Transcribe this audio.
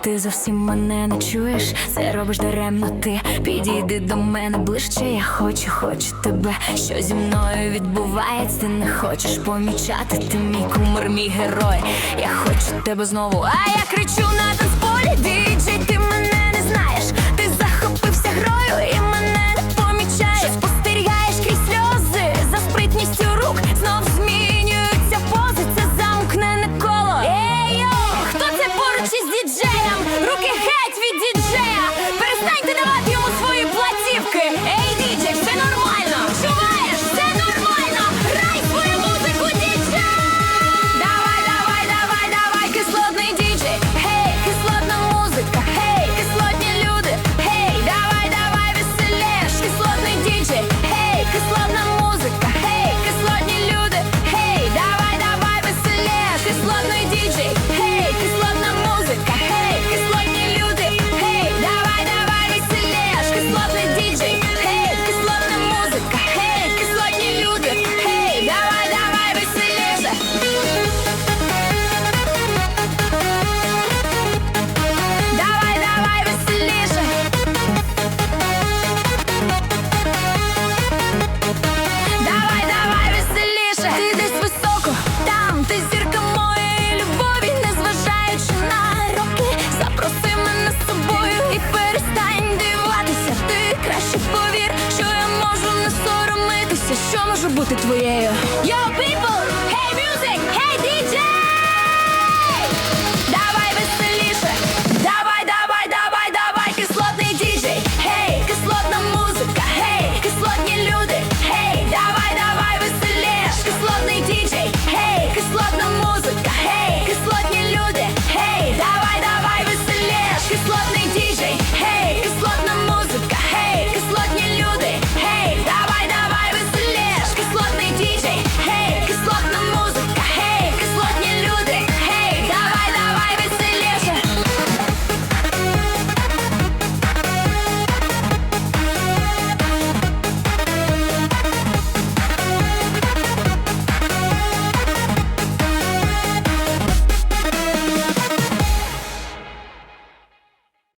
ти зовсім мене не чуєш, це робиш даремно ти підійди до мене ближче. Я хочу, хочу тебе. Що зі мною відбувається, не хочеш помічати. Ти мій кумир, мій герой. Я хочу тебе знову. А я кричу на танцполі, діджей, ти мене це з діджеєм? Руки геть від діджея. Перестаньте давати Краще повір, що я можу не соромитися, що можу бути твоєю. Yo, people! Hey, music!